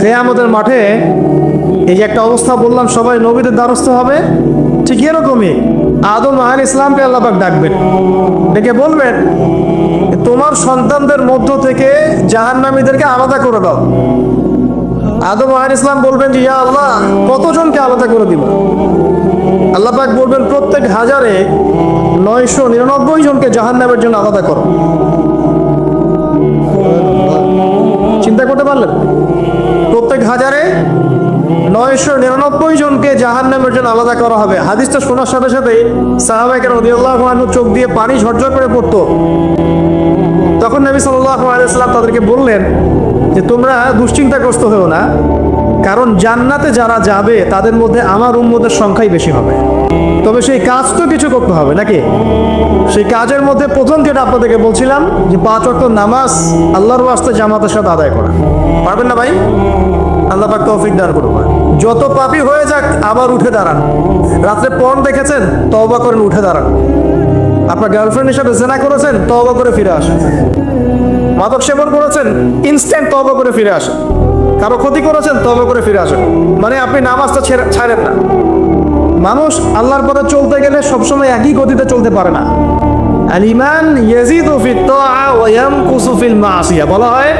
কেয়ামতের মাঠে এই যে একটা অবস্থা বললাম, সবাই নবীদের দ্বারস্থ হবে। ঠিক এরকমই আদম আল ইসলামকে আল্লাপাক ডাকবেন। ডেকে বলবেন, তোমার সন্তানদের মধ্য থেকে জাহান্নামীদেরকে আলাদা করে দাও। আদম আল ইসলাম বলবেন যে, ইয়া আল্লাহ, কতজনকে আলাদা করে দিব? আল্লাহ পাক বলবেন, প্রত্যেক হাজারে নয়শো নিরানব্বই জনকে জাহান্নামের জন্য আলাদা করো। চিন্তা করতে পারলেন? প্রত্যেক হাজারে নয়শো নিরানব্বই জনকে জাহান্নামের জন্য আলাদা করা হবে। হাদিসটা শোনার সাথে সাথে সাহাবাইকে রদিয়াল্লাহ চোখ দিয়ে পানি ঝরঝর করে পড়তো। তখন নবী সাল্লাহ আলাইসাল্লাম তাদেরকে বললেন যে, তোমরা দুশ্চিন্তাগ্রস্ত হয়েও না, কারণ জান্নাতে যারা যাবে, তাদের মধ্যে আমার উম্মতের সংখ্যাই বেশি হবে। তবে সেই কাজ তো কিছু করতে হবে, নাকি? সেই কাজের মধ্যে প্রথম যেটা আপনাদেরকে বলছিলাম যে, পাঁচ অক্ট নামাজ আল্লাহর ওয়াস্তে জামাতের সাথে আদায় করা। পারবেন না ভাই? আল্লাহ পাক তৌফিক দান করুন। যত পাপি হয়ে যাক, আবার উঠে দাঁড়ান। রাত্রে পণ দেখেছেন, তওবা করেন, উঠে দাঁড়ান। আপনার গার্লফ্রেন্ডের সাথে জেনা করেছেন, তওবা করে ফিরে আসেন। মাদক সেবন করেছেন ইনস্ট্যান্ট তওবা করে ফিরে আসেন। কারও ক্ষতি করেছেন, তওবা করে ফিরে আসেন। মানে আপনি নামাজটা ছেড়ে ছাড়েন না। মানুষ আল্লাহর পথে চলতে গেলে সবসময় একই গতিতে চলতে পারে না। আল ইমান ইয়াজিদু ফিত তাআ ওয়া ইয়ানকুসু ফিল মাসিয়া বলা হয়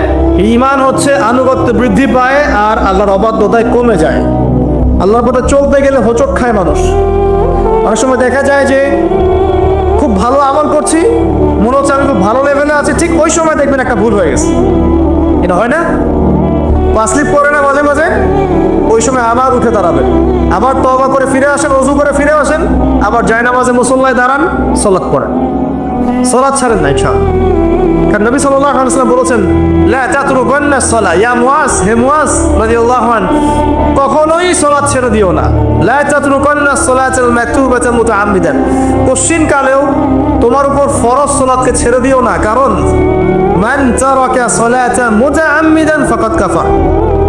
ঈমান হচ্ছে আনুগত্য বৃদ্ধি পায় আর আল্লাহর অবাধ্যতায় কমে যায়। আল্লাহর পথে চলতে গেলে হোঁচট খায় মানুষ। অনেক সময় দেখা যায় যে খুব ভালো আমল করছি, মনে হচ্ছে আমি খুব ভালো লেভেলে আছি, ঠিক ওই সময় দেখবেন একটা ভুল হয়ে গেছে। এটা হয় না? পাসলিপ করে না মাঝে মাঝে? ওই সময় আবার উঠে দাঁড়াবেন। আবার তবা করে ফিরে আসেন অজু করে ফিরে আসেন, আবার জায়নামাজে মুসল্লায় দাঁড়ান সলাৎ করেন সলাৎ ছাড়েন না, ইনশাআল্লাহ। কারণ নবী সাল্লাল্লাহু আলাইহি ওয়াসাল্লাম বলেছেন কখনোই ছেড়ে দিও না। কালেও তোমার উপর ফরজ সালাতকে ছেড়ে দিও না, কারণ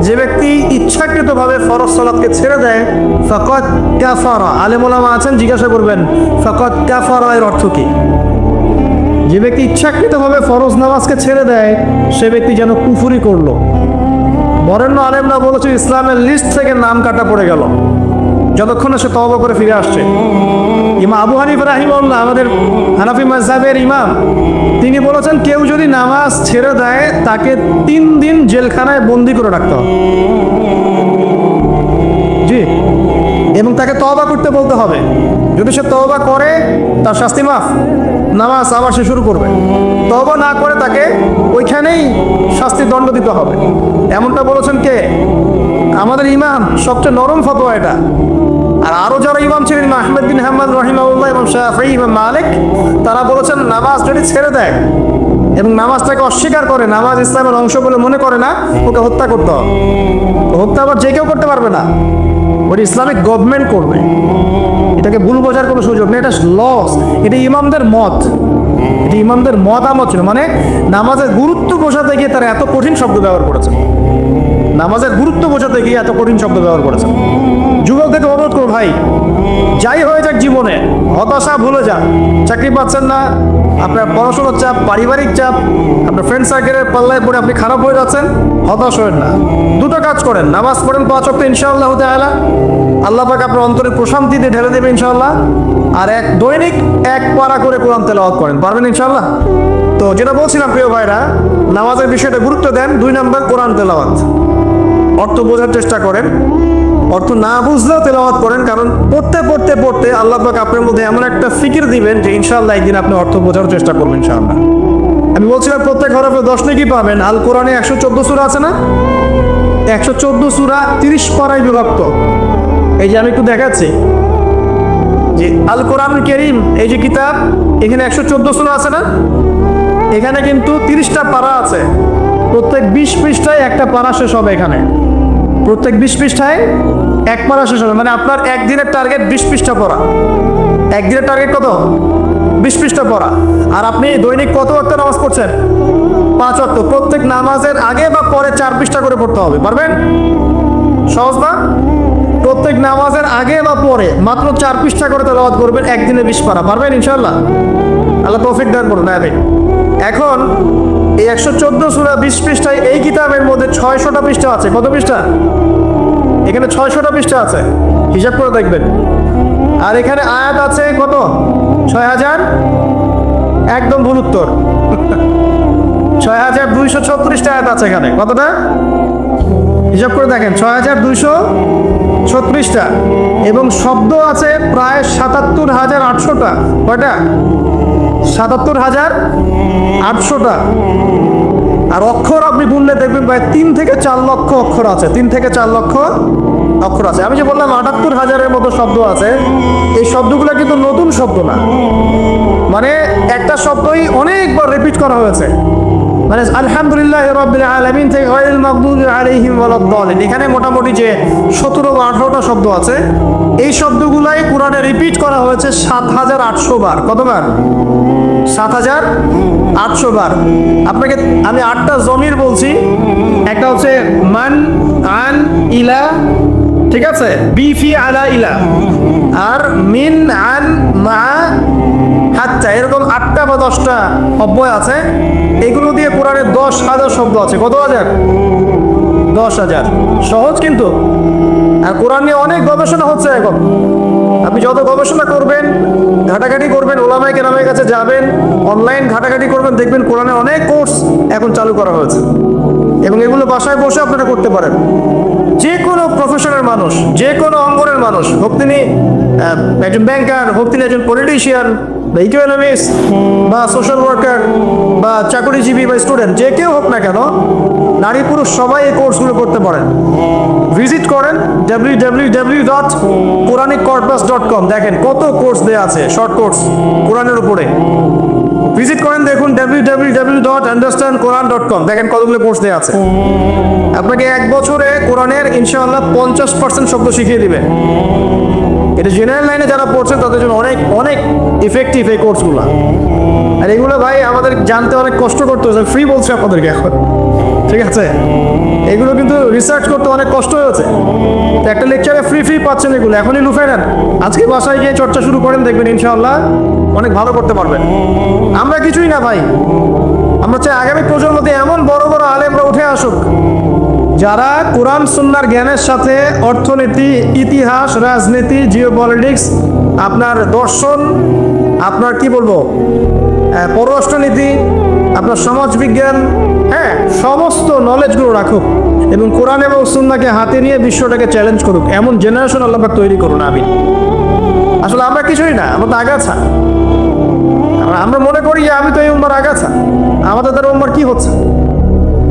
যে ব্যক্তি ইচ্ছাকৃতভাবে ফরজ সালাতকে ছেড়ে দেয়, ফাকাদ কাফারা। আলেম ওলামা আছেন, জিজ্ঞাসা করবেন, ফাকাদ কাফারা এর অর্থ কি? যে ব্যক্তি ইচ্ছাকৃতভাবে ফরজ নামাজকে ছেড়ে দেয়, সে ব্যক্তি যেন কুফুরি করল। বরেণ্য আলেমরা বলেছে, ইসলামের লিস্ট থেকে নাম কাটা পড়ে গেল। যতক্ষণ সে তওবা করে ফিরে আসছে। ইমা আবু হানিফ রাহিমউল্লাহ আমাদের হানাফি মাযহাবের ইমাম, তিনি বলেছেন, কেউ যদি নামাজ ছেড়ে দেয়, তাকে তিন দিন জেলখানায় বন্দি করে রাখতে হবে। জি। এবং তাকে তবা করতে বলতে হবে। যদি সে তওবা করে, তার শাস্তি মাফ। নামাজ আবার সে শুরু করবে। তওবা না করে তাকে ওইখানেই শাস্তি দণ্ড দিতে হবে। এমনটা বলেছেন কে? আমাদের ইমাম, সবচেয়ে নরম ফতোয়া এটা। আর আরও যারা ইমাম ছিলেন আহমেদ বিন হাম্মাদ রহিমাউল্লাহ এবং শাহি ইমাম মালিক, তারা বলেছেন, নামাজ যদি ছেড়ে দেয় এবং নামাজটাকে অস্বীকার করে, নামাজ ইসলামের অংশ বলে মনে করে না, ওকে হত্যা করতে হবে। হত্যা আবার যে কেউ করতে পারবে না। ওটা ইসলামিক গভর্নমেন্ট করবে। এটাকে ভুল বোঝার কোনো সুযোগ নেই, এটা লস এটা ইমামদের মত। এটা ইমামদের মতামত ছিল। মানে নামাজের গুরুত্ব বোঝাতে গিয়ে তারা এত কঠিন শব্দ ব্যবহার করেছে। নামাজের গুরুত্ব বোঝাতে গিয়ে এত কঠিন শব্দ ব্যবহার করেছে। যুবকদেরকে অনুরোধ করো ভাই, যাই হয়ে যাক জীবনে, হতাশা ভুলে যান, চাকরি পাচ্ছেন না আপনার পড়াশোনার চাপ, পারিবারিক চাপ, আপনার ফ্রেন্ড সার্কেলের পাল্লায় পড়ে আপনি খারাপ হয়ে যাচ্ছেন, হতাশ হবেন না। দুটো কাজ করেন, নামাজ পড়েন পাঁচ অক্ট ইনশাআল্লাহ তাআলা। আল্লাহ পাক আপনার অন্তরে প্রশান্তি দিয়ে ঢেলে দেবে ইনশাআল্লাহ। আর এক দৈনিক এক পারা করে কোরআন তেলাওয়াত করেন, পারবেন ইনশাআল্লাহ? তো যেটা বলছিলাম, প্রিয় ভাইরা, নামাজের বিষয়টা গুরুত্ব দেন, দুই নম্বর কোরআন তেলাওয়াত। অর্থ বোঝার চেষ্টা করেন। অর্থ না বুঝলেও তেলাওয়াত করেন, কারণ পড়তে পড়তে পড়তে আল্লাহ পাক আপনার মধ্যে এমন একটা ফিকির দিবেন যে ইনশাআল্লাহ একদিন আপনি অর্থ বোঝার চেষ্টা করবেন ইনশাআল্লাহ। আমি বলছিলাম প্রত্যেক হরফে দশ নাকি পাবেন, আল কোরআনে একশো চোদ্দ সুরা আছে না? একশো চোদ্দ সুরা তিরিশ পাড়ায় বিভক্ত। এই যে আমি একটু দেখাচ্ছি, যে আল কোরআন করিম, এই যে কিতাব, এখানে একশো চোদ্দ সুরা আছে না? এখানে কিন্তু তিরিশটা পারা আছে। প্রত্যেক বিশ পৃষ্ঠায় একটা পারা শেষ হবে এখানে। প্রত্যেক বিশ পৃষ্ঠায় এক পারা শেষ হবে মানে আপনার একদিনের টার্গেট বিশ পৃষ্ঠা পড়া। একদিনের টার্গেট কত? বিশ পৃষ্ঠা পড়া। আর আপনি দৈনিক কত অক্ট নামাজ পড়ছেন? পাঁচ অক্ট প্রত্যেক নামাজের আগে বা পরে চার পৃষ্ঠা করে পড়তে হবে। পারবেন? সহজ না? প্রত্যেক নামাজের আগে বা পরে মাত্র চার পৃষ্ঠা করে তেলাওয়াত করবেন একদিনে বিশ পারা। পারবেন ইনশাল্লাহ আল্লাহ তৌফিক দান করুন ভাই এখন এই একশো চোদ্দ সুরা বিশ পৃষ্ঠায় এই কিতাবের মধ্যে ছয়শটা পৃষ্ঠা আছে। কত পৃষ্ঠা? এখানে ছয়শটা পৃষ্ঠা আছে। হিসাব করে দেখবেন। আর এখানে আয়াত আছে কত? ছয় হাজার একদম ভুল উত্তর। ছয় হাজার দুইশো ছত্রিশটা আয়াত আছে এখানে। কতটা? হিসাব করে দেখেন ছয় হাজার দুইশো ছত্রিশটা। এবং শব্দ আছে প্রায় সাতাত্তর হাজার আটশোটা। কয়টা? সাতাত্তর হাজার আটশোটা। আর অক্ষর আপনি গুনলে দেখবেন প্রায় তিন থেকে চার লক্ষ অক্ষর আছে। তিন থেকে চার লক্ষ অক্ষর আছে। আমি যে বললাম আটাত্তর হাজারের মতো শব্দ আছে, এই শব্দগুলো কিন্তু নতুন শব্দ না। মানে একটা শব্দই অনেকবার রিপিট করা হয়েছে। মানে আলহামদুলিল্লাহ রবিল আলমিন থেকে আলাইহিম এখানে মোটামুটি যে সতেরো বা আঠারোটা শব্দ আছে এই শব্দগুলাই কোরআনে রিপিট করা হয়েছে সাত হাজার আটশো বার। কতবার? সাত হাজার আটশো বার। আপনাকে আমি আটটা জমির বলছি। একটা হচ্ছে মান আন ইলা, ঠিক আছে? বিফি আলা ইলা। আর মিন আন মা হাচ্চা। এরকম আটটা বা দশটা অব্যয় আছে। এগুলো দিয়ে কোরআনের দশ হাজার শব্দ আছে। কত হাজার? দশ হাজার। সহজ কিন্তু। আর কোরআন নিয়ে অনেক গবেষণা হচ্ছে এখন। আপনি যত গবেষণা করবেন, ঘাটাঘাটি করবেন ওলামাই কেরামের কাছে যাবেন অনলাইন ঘাটাঘাটি করবেন, দেখবেন কোরআনের অনেক কোর্স এখন চালু করা হয়েছে। এবং এগুলো বাসায় বসে আপনারা করতে পারেন। যে কোনো প্রফেশনের মানুষ যে কোনো অঙ্গনের মানুষ, হোক তিনি একজন ব্যাংকার হোক তিনি একজন পলিটিশিয়ান বা ইকোনমিক্স বা সোশ্যাল ওয়ার্কার বা চাকরিজীবী, বা স্টুডেন্ট যে কেউ হোক না কেন নারী পুরুষ সবাই এই কোর্সগুলো করতে পারেন। ভিজিট করেন W W W dot com দেখেন কত কোর্স দেওয়া আছে শর্ট কোর্স কোরআনের উপরে। ভিজিট করেন, দেখুন W dot understand dot com দেখেন কতগুলো কোর্স দেওয়া আছে। আপনাকে এক বছরে কোরআনের ইনশাআল্লাহ পঞ্চাশ পার্সেন্ট শব্দ শিখিয়ে দিবে। এটা জেনারেল লাইনে যারা পড়ছে তাদের জন্য অনেক অনেক ইফেক্টিভ এই কোর্সগুলো আর এগুলো ভাই আমাদের জানতে অনেক কষ্ট করতে হয়েছে ফ্রি বলছে আপনাদেরকে এখন। ঠিক আছে? এগুলো কিন্তু রিসার্চ করতে অনেক কষ্ট হয়েছে। তো একটা লেকচারে ফ্রি ফ্রি পাচ্ছেন এগুলো। এখনই লুফে নেন। আজকে বাসায় গিয়ে চর্চা শুরু করেন, দেখবেন ইনশাআল্লাহ অনেক ভালো করতে পারবেন। আমরা কিছুই না ভাই। আমরা চাই আগামী প্রজন্মতে এমন বড় বড় আলেমরা উঠে আসুক, যারা কোরআন, সুন্নার জ্ঞানের সাথে অর্থনীতি, ইতিহাস, রাজনীতি জিওপলিটিক্স আপনার দর্শন, আপনার কি বলব পররাষ্ট্রনীতি, আপনার সমাজবিজ্ঞান হ্যাঁ সমস্ত নলেজগুলো রাখুক এবং কোরআন এবং সুন্নাকে হাতে নিয়ে বিশ্বটাকে চ্যালেঞ্জ করুক। এমন জেনারেশন আল্লাহ তৈরি করুন আমি আসলে আমরা কিছুই না, আমরা তো আগাছা। আমরা- মনে করি যে আমি তো এই উম্মার আগাছা। আমাদের দ্বারা উম্মার কি হচ্ছে?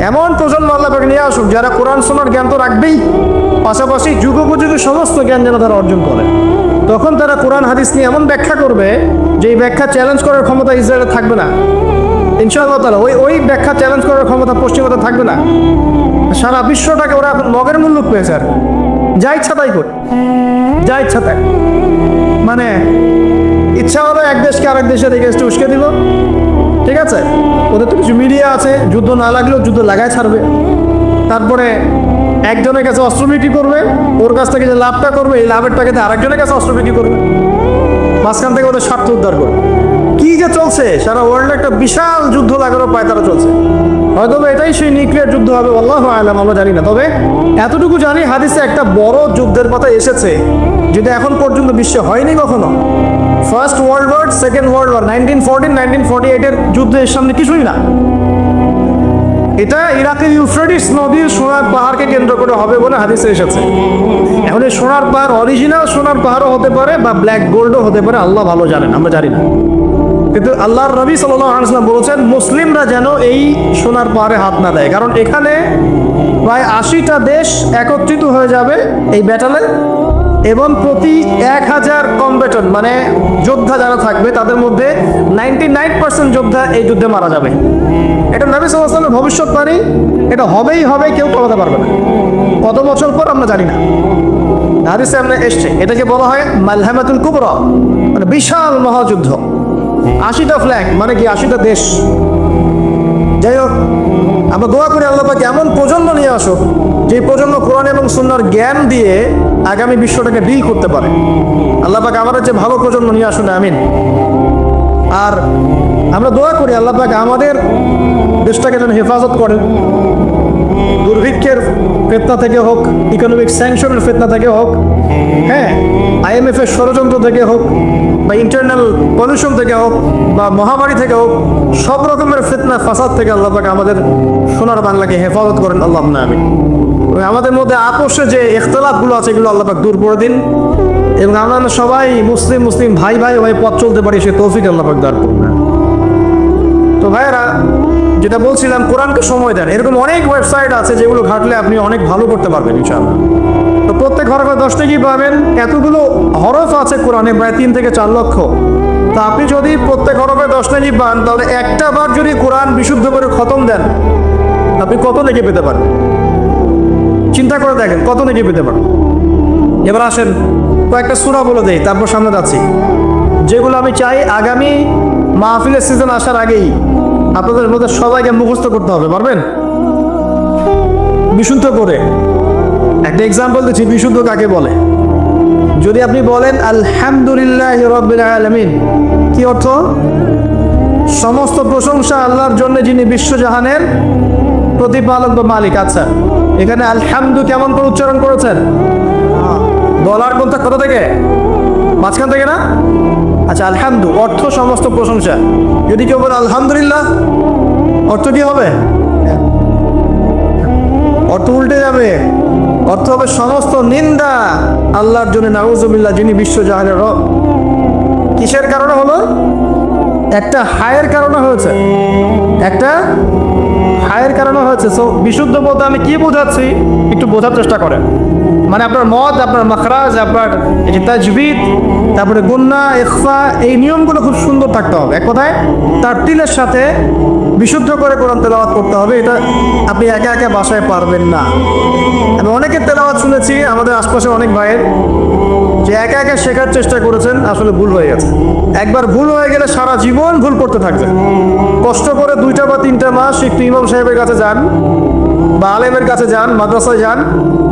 এমন প্রজন্ম আল্লাহ পাকে নিয়ে আসুক যারা কোরআন শোনার জ্ঞান তো রাখবেই, পাশাপাশি যুগোপযোগী সমস্ত জ্ঞান যেন তারা অর্জন করে। তখন তারা কোরআন, হাদিস নিয়ে এমন ব্যাখ্যা করবে যে এই ব্যাখ্যা চ্যালেঞ্জ করার ক্ষমতা ইসরায়েলের থাকবে না। ইনশাআল্লাহ ওই ওই ব্যাখ্যা চ্যালেঞ্জ করার ক্ষমতা পশ্চিমতা থাকবে না। সারা বিশ্বটাকে ওরা এখন মগের মূল্য পেয়েছে আর। যা ইচ্ছা তাই করে যা ইচ্ছা তাই। মানে ইচ্ছা হলো এক দেশকে আরেক দেশের এগেস্টে উস্কে দিল। ঠিক আছে? ওদের তো কিছু মিডিয়া আছে, যুদ্ধ না লাগলেও যুদ্ধ লাগায় ছাড়বে। তারপরে একজনের কাছে অস্ত্র বিক্রি করবে, ওর কাছ থেকে যে লাভটা করবে, এই লাভের টাকাতে আরেকজনের কাছে অস্ত্র বিক্রি করবে। মাঝখান থেকে ওদের স্বার্থ উদ্ধার করবে। যে চলছে। সারা ওয়ার্ল্ডে একটা বিশাল যুদ্ধ লাগানো পায় তারা চলছে। হয়তো এটাই সেই নিউক্লিয়ার যুদ্ধ হবে, আল্লাহ আলাম, আমরা জানি না। তবে এতটুকু জানি, হাদিসে একটা বড় যুদ্ধের কথা এসেছে, যেটা এখন পর্যন্ত বিশ্বে হয়নি কখনো। First world war second world war nineteen fourteen nineteen forty এইটের যুদ্ধের সামনে কিছুই না। এটা ইরাকের ইউফ্রেটিস নদীর সোনার পাহাড়কে কেন্দ্র করে হবে বলে হাদিসে এসেছে। এখন এই সোনার পাহাড় অরিজিনাল সোনার পাহাড়ও হতে পারে বা ব্ল্যাক গোল্ডও হতে পারে, আল্লাহ ভালো জানেন, আমরা জানি না। কিন্তু আল্লাহর নবী সাল্লাম বলেছেন, মুসলিমরা যেন এই সোনার পাহাড়ে হাত না দেয়। কারণ এখানে প্রায় আশিটা দেশ একত্রিত হয়ে যাবে এই ব্যাটালে এবং প্রতি এক হাজার কম্বেটন মানে যোদ্ধা যারা থাকবে, তাদের মধ্যে নাইনটি নাইন পার্সেন্ট যোদ্ধা এই যুদ্ধে মারা যাবে। এটা নবী সাল্লামের ভবিষ্যৎবাণী। এটা হবেই হবে, কেউ টলাতে পারবে না। কত বছর পর আমরা জানি না। হাদিসে আমরা এসছে, এটাকে বলা হয় মালহামাতুল কুবরা মানে বিশাল মহাযুদ্ধ। আশিটা ফ্ল্যাগ মানে কি আশিটা দেশ। যাই হোক, আমরা দোয়া করি আল্লাহ পাকে এমন প্রজন্ম নিয়ে আসো যে প্রজন্ম কোরআন এবং সুন্নার জ্ঞান দিয়ে আগামী বিশ্বটাকে ডিল করতে পারে। আল্লাহ পাকে আমাদের যে ভালো প্রজন্ম নিয়ে আসুন, আমিন। আর আমরা দোয়া করি আল্লাহ পাক আমাদের দেশটাকে যেন হেফাজত করেন দুর্ভিক্ষের ফেতনা থেকে হোক ইকোনমিক স্যাংশনের ফেতনা থেকে হোক হ্যাঁ আইএমএফ এর ষড়যন্ত্র থেকে হোক বা ইন্টারনাল পলিউশন থেকে হোক বা মহামারী থেকে হোক, সব রকমের ফেতনা, ফাসাদ থেকে আল্লাহ পাক আমাদের সোনার বাংলাকে হেফাজত করেন, আল্লাহ আমি আমাদের মধ্যে আপোষে যে ইখতলাফগুলো আছে, এগুলো আল্লাহ পাক দূর করে দিন। এবং আমরা সবাই মুসলিম মুসলিম ভাই ভাই ভাই, পথ চলতে পারি, সে তৌফিক আল্লাহ পাক দান করুন। তো ভাইয়েরা, যেটা বলছিলাম, কোরআনকে সময় দেন। এরকম অনেক ওয়েবসাইট আছে যেগুলো ঘাটলে আপনি অনেক ভালো করতে পারবেন, ইনশাআল্লাহ। প্রত্যেক হরফে দশটা কি পাবেন এতগুলো হরফ আছে কোরআনে, প্রায় তিন থেকে চার লক্ষ। তা আপনি যদি প্রত্যেক হরফে দশটা জি পান, তাহলে একটা বার যদি কোরআন বিশুদ্ধ করে খতম দেন, আপনি কত লেগে পেতে পারেন? চিন্তা করে দেখেন, কত নেকি পেতে পারেন? এবার আসেন, কয়েকটা সুরা বলে দেই, তারপর সামনে যাচ্ছি। যেগুলো আমি চাই আগামী মাহফিলের সিজন আসার আগেই আপনাদের মধ্যে সবাইকে মুখস্থ করতে হবে, পারবেন? বিশুদ্ধ করে। একটা এক্সাম্পল দিচ্ছি, বিশুদ্ধ কাকে বলে? যদি আপনি বলেন, আলহামদুলিল্লাহ রব্বিল আলামিন কি অর্থ? সমস্ত প্রশংসা আল্লাহর জন্য যিনি বিশ্বজাহানের প্রতিপালক বা মালিক। আচ্ছা এখানে আলহামদু কেমন করে উচ্চারণ করেছেন? ডলার কোনটা কত থেকে? মাঝখান থেকে না? আচ্ছা আলহামদু অর্থ সমস্ত প্রশংসা। যদি কেউ বলে, আলহামদুলিল্লাহ অর্থ কি হবে? অর্থ উল্টে যাবে। অর্থ হবে সমস্ত নিন্দা আল্লাহর জন্য নাউজুবিল্লাহ, যিনি বিশ্বজাহানের রব। কিসের কারণে হলো? একটা হায়ের কারণে হয়েছে। একটা হায়ের কারণে হয়েছে। সো বিশুদ্ধ বলতে আমি কি বোঝাচ্ছি? একটু বোঝার চেষ্টা করেন। মানে আপনার মদ, আপনার মাখরাজ, আপনার যে তাজবিদ তারপরে গুন্না, ইখফা, এই নিয়মগুলো খুব সুন্দর থাকতে হবে। এক কথায় তার তিলের সাথে বিশুদ্ধ করে কোরআন তেলাওয়াত করতে হবে, এটা আপনি একা একা বাসায় পারবেন না। আমি অনেকের তেলাওয়াত শুনেছি, আমাদের আশপাশে অনেক ভাইয়ের, যে একা একা শেখার চেষ্টা করেছেন, আসলে ভুল হয়ে গেছে। একবার ভুল হয়ে গেলে সারা জীবন ভুল করতে থাকবে কষ্ট করে দুইটা বা তিনটা মাস একটু ইমাম সাহেবের কাছে যান বা আলেমের কাছে যান, মাদ্রাসায় যান,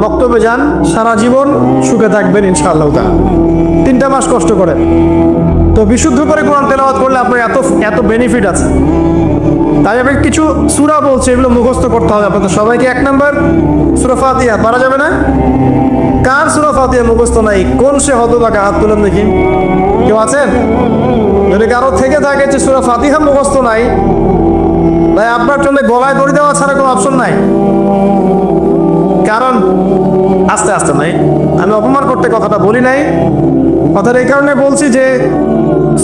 বক্তব্যে যান, সারা জীবন সুখে থাকবেন ইনশাআল্লাহ তা তিনটা মাস কষ্ট করে। তো বিশুদ্ধ করে কোরআন তেলাওয়াত করলে আপনার এত এত বেনিফিট আছে। তাই আমি কিছু সুরা বলছে, এগুলো মুখস্থ করতে হবে। আপনাদের সবাইকে এক নম্বর, সুরা ফাতিহা। পারা যাবে না? কার সুরা ফাতিহা মুখস্থ নাই? কোন সে হতবাকা হাত তুলেন দেখি। কেউ আছেন? যদি কারও থেকে থাকে যে সুরা ফাতিহা মুখস্থ নাই ভাই, আপনার জন্য গলায় দড়ি দেওয়া ছাড়া কোনো অপশন নাই। কারণ, আস্তে আস্তে নাই আমি অপমান করতে কথাটা বলি নাই। কথাটা এই কারণে বলছি যে,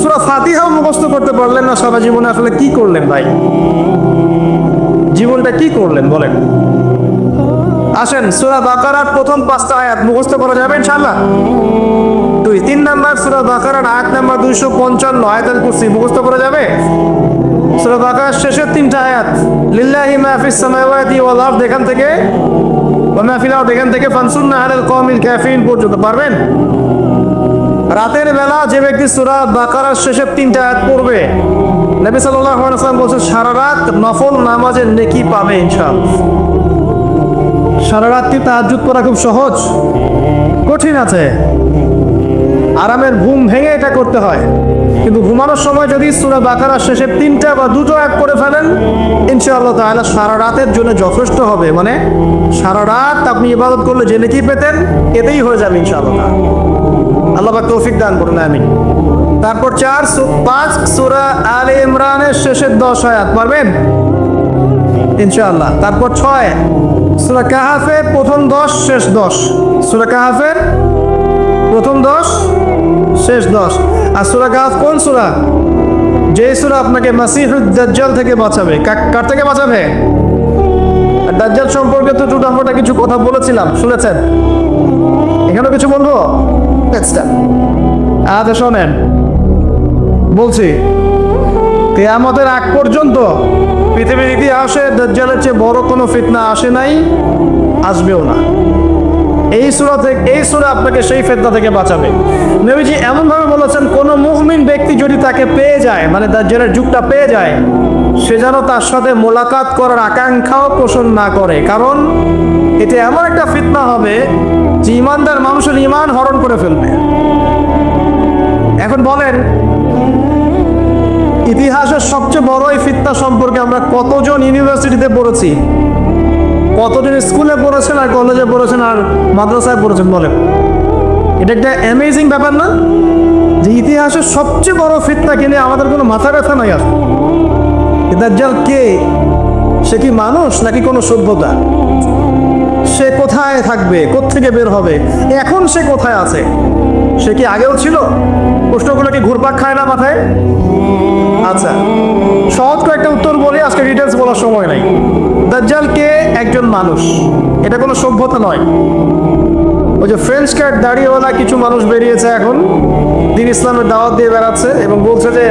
সুরা ফাতিহাও মুখস্থ করতে পারলেন না সারা জীবনে আসলে কি করলেন ভাই? জীবনটা কি করলেন, বলেন। আসেন, সুরা বাকারার প্রথম পাঁচটা আয়াত মুখস্থ করা যাবে ইনশাআল্লাহ। দুই, তিন নাম্বার সুরা বাকারার আয়াত নাম্বার দুইশো পঞ্চান্ন, আয়াতাল কুরসি, মুখস্থ করা যাবে? সুরা বাকারার শেষের তিনটা আয়াত, লিল্লাহি মা ফিস সামাওয়াতি ওয়াল আরদ এখান থেকে, ওয়া মা ফিল আরদ এখান থেকে, ফানসুরনা আলাল কওমিল কাফিরিন পর্যন্ত, পারবেন? রাতের বেলা যে ব্যক্তি সুরা বাকারার শেষের তিনটা আয়াত পড়বে, নবী সাল্লাল্লাহু আলাইহি ওয়াসাল্লাম বলছেন, সারা রাত নফল নামাজের নেকি পাবে ইনশাআল্লাহ। সারা রাত্রি তাহাজ্জুদ করা খুব সহজ? কঠিন আছে। আরামের ঘুম ভেঙে এটা করতে হয়। কিন্তু ঘুমানোর সময় যদি সুরা বাকারার শেষে তিনটা বা দুটো এক করে ফেলেন, ইনশাআল্লাহ তাহলে সারা রাতের জন্য যথেষ্ট হবে। মানে সারা রাত আপনি ইবাদত করলে জেনে কি পেতেন, এতেই হয়ে যাবে ইনশাআল্লাহ। আল্লাহ পাক তৌফিক দান করুন আমি তারপর চার পাঁচ সুরা আলে ইমরানের শেষের দশ আয়াত, পারবেন? ইনশাআল্লাহ। তারপর ছয়, সুরা কাহাফে প্রথম দশ, শেষ দশ। সুরা কাহাফের প্রথম দশ শেষ দশ। আর সুরা কাহাফ কোন সুরা? যে সুরা আপনাকে মাসিহুদ দাজ্জাল থেকে বাঁচাবে। কার থেকে বাঁচাবে? দাজ্জাল সম্পর্কে তো টুটাফোটা কিছু কথা বলেছিলাম, শুনেছেন? এখানেও কিছু বলব? আচ্ছা শোনেন। বলছি, কেয়ামতের আগ পর্যন্ত পৃথিবীর ইতিহাসে দাজ্জালের চেয়ে বড় কোনো ফিতনা আসে নাই? আসবেও না। এই সুরা থেকে এই সুরা আপনাকে সেই ফেতনা থেকে বাঁচাবে। নবীজি এমনভাবে বলেছেন, কোন মুহমিন ব্যক্তি যদি তাকে পেয়ে যায় মানে দাজ্জালের যুগটা পেয়ে যায়, সে যেন তার সাথে মোলাকাত করার আকাঙ্ক্ষাও পোষণ না করে। কারণ এটা এমন একটা ফিতনা হবে যে ইমানদার মানুষের ইমান হরণ করে ফেলবে। এখন বলেন, ইতিহাসের সবচেয়ে বড় এই ফিতনা সম্পর্কে আমরা কতজন ইউনিভার্সিটিতে পড়েছি? কতজন স্কুলে পড়েছেন আর কলেজে পড়েছেন আর মাদ্রাসায় পড়েছেন, বলেন। এটা একটা অ্যামেজিং ব্যাপার না? যে ইতিহাসের সবচেয়ে বড় ফিতনা কিনে আমাদের কোনো মাথা ব্যথা নাই এ দাজ্জাল কে? সে কি মানুষ নাকি কোনো সভ্যতা? সে কোথায় থাকবে? কোত্থেকে বের হবে? এখন সে কোথায় আছে? সে কি আগেও ছিল? প্রশ্নগুলো কি ঘুরপাক খায় না মাথায়? আচ্ছা সহজ কয়েকটা উত্তর বলি, আজকে ডিটেলস বলার সময় নাই। দাজ্জাল কে একজন মানুষ। এটা কোনো সভ্যতা নয়। ওই যে ফ্রেঞ্চ ক্যাট দাড়িওয়ালা কিছু মানুষ বেরিয়েছে এখন। দিন ইসলামের দাওয়াত দিয়ে বেড়াচ্ছে এবং বলছে যে,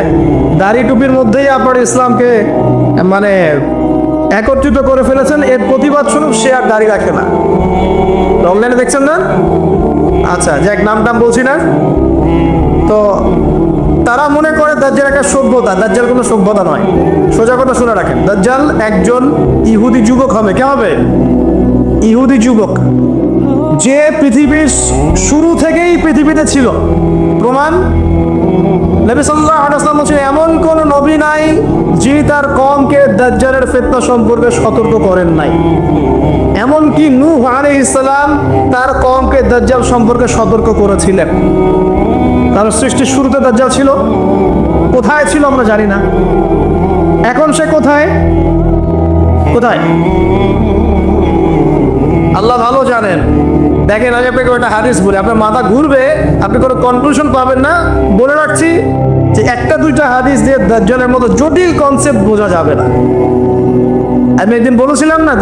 দাড়ি টুপির মধ্যেই আপনার ইসলামকে মানে একত্রিত করে ফেলেছেন। এর প্রতিবাদ স্বরূপ সে আর দাড়ি রাখে না। অনলাইনে দেখছেন না? আচ্ছা যাক নাম টাম বলছি না। তো তারা মনে করে দাজ্জাল একটা সভ্যতা, দাজ্জাল কোনো সভ্যতা নয়। সোজা কথা শুনে রাখেন, দাজ্জাল একজন ইহুদি যুবক হবে, কে হবে? ইহুদি যুবক। যে পৃথিবীর শুরু থেকেই পৃথিবীতে ছিল। প্রমাণ, নবী ওয়াসাল্লাম বলছেন, এমন কোন নবী নাই যিনি তার কমকে দাজ্জালের ফিতনা সম্পর্কে সতর্ক করেন নাই। এমনকি নূহ আলাইহিস সালাম তার কমকে দাজ্জাল সম্পর্কে সতর্ক করেছিলেন। তার সৃষ্টির শুরুতে দাজ্জাল ছিল। কোথায় ছিল আমরা জানি না। এখন সে কোথায়? কোথায়? আল্লাহ ভালো জানেন। দেখেন আজ আপনাকে একটা হাদিস বলে, আপনার মাথা ঘুরবে, আপনি কোনো কনক্লুশন পাবেন না। বলে রাখছি যে একটা দুইটা হাদিস দিয়ে দাজ্জালের মতো জটিল কনসেপ্ট বোঝা যাবে না। আমি একদিন বলেছিলাম না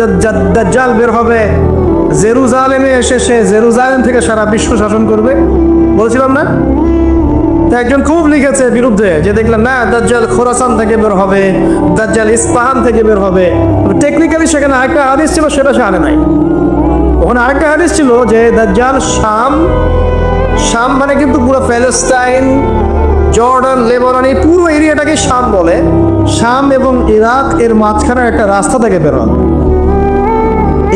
দাজ্জাল বের হবে, জেরুজালেমে এসে সে জেরুজালেম থেকে সারা বিশ্ব শাসন করবে। বলেছিলাম না? একজন খুব লিখেছে বিরুদ্ধে, যে দেখলাম, না, দাজ্জাল খোরাসান থেকে বের হবে, দাজ্জাল ইস্পাহান থেকে বের হবে। টেকনিক্যালি সেখানে আরেকটা হাদিস ছিল, সেটা সে আনে নাই। ওখানে আরেকটা হাদিস ছিল যে দাজ্জাল শাম শাম মানে কিন্তু পুরো প্যালেস্টাইন জর্ডান, লেবানন, এই পুরো এরিয়াটাকে শাম বলে। শাম এবং ইরাক এর মাঝখানে একটা রাস্তা থেকে বের হবে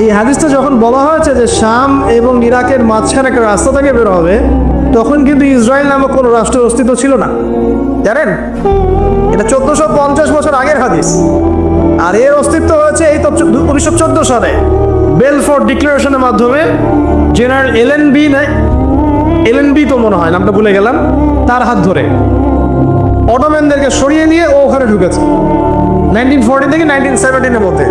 এই হাদিসটা যখন বলা হয়েছে যে শাম এবং ইরাকের মাঝখানে একটা রাস্তা থেকে বের হবে তখন কিন্তু ইসরায়েল নামক কোনো রাষ্ট্রের অস্তিত্ব ছিল না। জানেন? এটা চোদ্দশো পঞ্চাশ বছর আগের হাদিস। আর এর অস্তিত্ব হয়েছে এই তো উনিশশো চোদ্দ সালে। বেলফোর্ড ডিক্লারেশনের মাধ্যমে general LN B LN B তো মনে হয়, নামটা ভুলে গেলাম, তার হাত ধরে। অটোম্যানদেরকে সরিয়ে নিয়ে ও ওখানে ঢুকেছে। নাইনটিন ফোরটি থেকে নাইনটিন সেভেন্টিনের মধ্যে।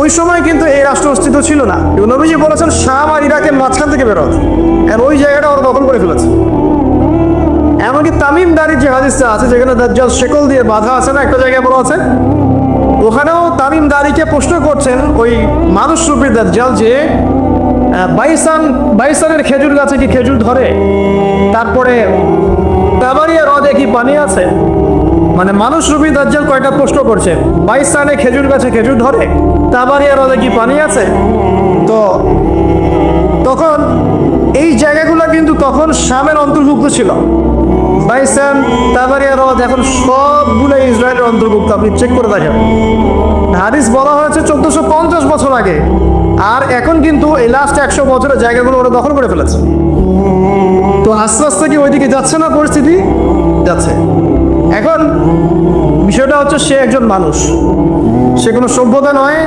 ওই সময় কিন্তু এই রাষ্ট্র অস্তিত্ব ছিল না। নবীজি বলেছেন, শাম আর ইরাকের মাঝখান থেকে বেরোতে আর ওই জায়গাটা ওরা দখল করে ফেলেছে। এমনকি তামিম দারির যে হাদিসটা আছে, যেখানে দাজ্জাল শেকল দিয়ে বাধা আছে না, একটা জায়গায় বলা আছে, ওখানেও তামিম দারিকে প্রশ্ন করছেন ওই মানুষ রূপী দাজ্জাল যে বাইসান, বাইসানের খেজুর গাছে কি খেজুর ধরে? তারপরে তাবারিয়া হ্রদে কি পানি আছে? মানে মানুষ রূপী দাজ্জাল কয়টা প্রশ্ন করছে? বাইসানে খেজুর গাছে খেজুর ধরে তাবারিয়া হ্রদে কি পানি আছে? তো তখন এই জায়গাগুলো কিন্তু তখন শামের অন্তর্ভুক্ত ছিল। বাইসান তাবারিয়া হ্রদ এখন সবগুলো ইসরায়েলের অন্তর্ভুক্ত, আপনি চেক করে দেখেন। হাদিস বলা হয়েছে চোদ্দশো পঞ্চাশ বছর আগে, আর এখন কিন্তু এই লাস্ট একশো বছরের জায়গাগুলো ওরা দখল করে ফেলেছে। তো আস্তে আস্তে কি ওইদিকে যাচ্ছে না পরিস্থিতি? যাচ্ছে। এখন বিষয়টা হচ্ছে সে একজন মানুষ। সে কোনো সভ্যতা নয়।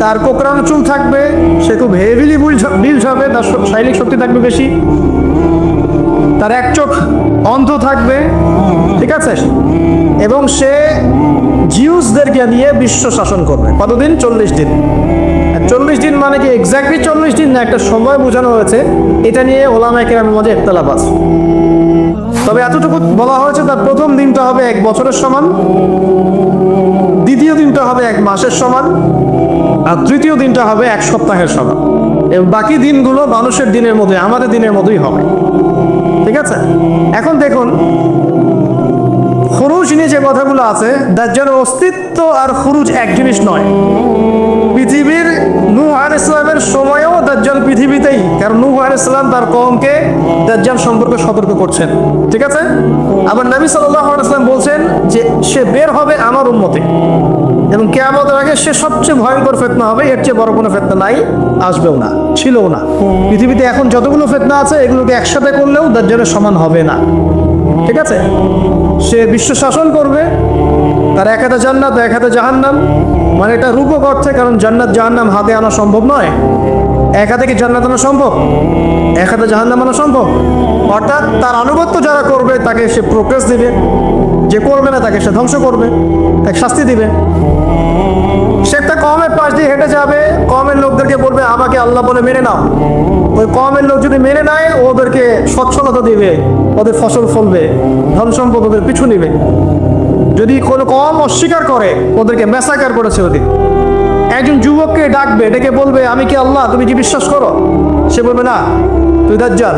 তার কোকড়ানো চুল থাকবে, সে খুব হেভিলি বিল্ড হবে, তার শারীরিক শক্তি থাকবে বেশি। তার এক চোখ অন্ধ থাকবে, ঠিক আছে? এবং সে জিউসদেরকে নিয়ে বিশ্ব শাসন করবে। কতদিন? চল্লিশ দিন। চল্লিশ দিন মানে কি? এক্স্যাক্টলি চল্লিশ দিন না, একটা সময় বোঝানো হয়েছে। এটা নিয়ে ওলামাইকের মাঝে একতলাপ আছে। তবে এতটুকু বলা হয়েছে তার প্রথম দিনটা হবে এক বছরের সমান, দ্বিতীয় দিনটা হবে এক মাসের সমান, আর তৃতীয় দিনটা হবে এক সপ্তাহের সমান। এবং বাকি দিনগুলো মানুষের দিনের মধ্যে আমাদের দিনের মতোই হবে। ঠিক আছে? এখন দেখুন, খুরুজ নিয়ে যে কথাগুলো আছে দাজ্জালের অস্তিত্ব আর খুরুজ এক জিনিস নয়। পৃথিবীর নূহ আল ইসলামের সময়েও দাজ্জাল পৃথিবীতেই কারণ নূহ আল ইসলাম তার কমকে দাজ্জাল সম্পর্কে সতর্ক করছেন। ঠিক আছে? আবার নবী সাল্লাহ ইসলাম বলছেন যে সে বের হবে আমার উন্মতে এবং কেয়ামতের আগে সে সবচেয়ে ভয়ঙ্কর ফেতনা হবে, এর চেয়ে বড় কোনো ফেতনা নাই, আসবেও না, ছিলও না। পৃথিবীতে এখন যতগুলো ফেতনা আছে, এগুলোকে একসাথে করলেও দাজ্জালের সমান হবে না। ঠিক আছে? সে বিশ্ব শাসন করবে, তার এক হাতে জান্নাত, এক হাতে জাহান্নাম। মানে এটা রূপক অর্থে, কারণ জান্নাত জাহান্নাম হাতে আনা সম্ভব নয়। এক হাতে কি জান্নাত আনা সম্ভব? এক হাতে জাহান্নাম সম্ভব? অর্থাৎ তার আনুগত্য যারা করবে, তাকে সে প্রোগ্রেস দিবে। যে করবে না, তাকে সে ধ্বংস করবে, তাকে শাস্তি দিবে। সে একটা কমের পাশ দিয়ে হেঁটে যাবে। কমের লোকদেরকে বলবে, আমাকে আল্লাহ বলে মেনে নাও। ওই কমের লোক যদি মেনে নেয় ওদেরকে সচ্ছলতা দিবে, ওদের ফসল ফলবে, ধন সম্পদ ওদের পিছু নিবে। যদি কোনো কম অস্বীকার করে, ওদেরকে মেসাকার করেছে ওদিন। একজন যুবককে ডাকবে, ডেকে বলবে, আমি কি আল্লাহ? তুমি কি বিশ্বাস করো? সে বলবে, না, তুই দাজ্জাল।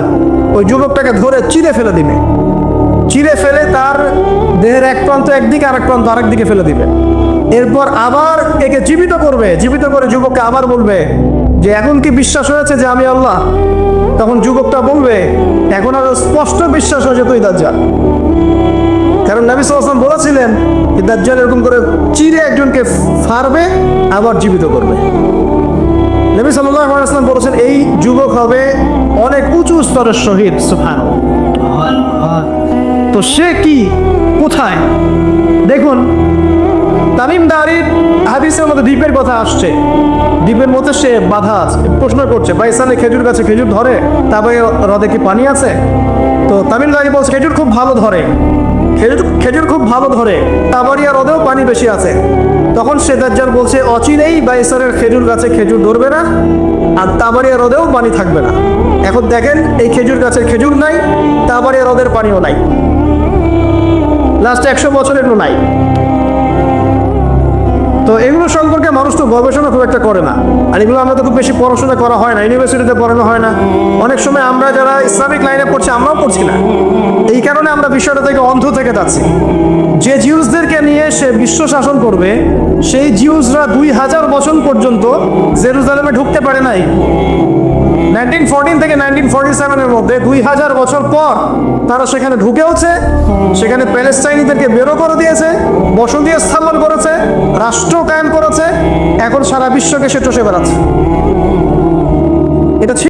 ওই যুবকটাকে ধরে চিরে ফেলে দিবে। চিরে ফেলে তার দেহের এক প্রান্ত একদিকে আর এক প্রান্ত আরেক দিকে ফেলে দিবে। এরপর আবার একে জীবিত করবে। জীবিত করে যুবককে আবার বলবে যে, এখন কি বিশ্বাস হয়েছে যে আমি আল্লাহ? তখন যুবকটা বলবে, এখন আর স্পষ্ট বিশ্বাস হয়েছে তুই দাজ্জাল। কারণ নবী সাল্লাম বলেছিলেন দাজ্জাল এরকম করে চিরে একজনকে ফারবে, আবার জীবিত করবে। নবী সাল্লাহ আসলাম বলেছেন, এই যুবক হবে অনেক উঁচু স্তরের শহীদ সুফান তো সে কি? কোথায়? দেখুন, তামিম দারির হাদিসের মধ্যে দ্বীপের কথা আসছে। দ্বীপের মধ্যে সে বাধা আছে, প্রশ্ন করছে বাইসানে খেজুর গাছে খেজুর ধরে? তারপরে হ্রদে কি পানি আছে? তো তামিম দারি বলছে, খেজুর খুব ভালো ধরে। খেজুর খেজুর খুব ভালো ধরে। তাবারিয়া হ্রদেও পানি বেশি আছে। তখন সে দাজ্জাল বলছে অচিরেই বাইসারের খেজুর গাছে খেজুর ধরবে না, আর তাবারিয়া হ্রদেও পানি থাকবে না। এখন দেখেন, এই খেজুর গাছের খেজুর নাই তাবারিয়া হ্রদের পানিও নাই। লাস্ট একশো বছরের নাই। তো এগুলো সম্পর্কে মানুষ তো গবেষণা খুব একটা করে না। আর এগুলো আমরা তো খুব বেশি পড়াশোনা করা হয় না, ইউনিভার্সিটিতে পড়ানো হয় না। অনেক সময় আমরা যারা ইসলামিক লাইনে পড়ছি, আমরাও পড়ছি না। এই কারণে আমরা বিষয়টা থেকে অন্ধ থেকে যাচ্ছি। যে জিউসদেরকে নিয়ে সে বিশ্ব শাসন করবে, সেই জিউসরা দুই হাজার বছর পর্যন্ত জেরুজালেমে ঢুকতে পারে নাই। নাইনটিন ফোরটিন থেকে নাইনটিন ফোরটি সেভেনের মধ্যে দুই হাজার বছর পর তারা সেখানে ঢুকেওছে। সেখানে প্যালেস্টাইনিদেরকে বেরো করে দিয়েছে বসতি স্থাপন করেছে, রাষ্ট্র কায়েম করেছে। এখন সারা বিশ্বকে সে চষে বেড়াচ্ছে এটা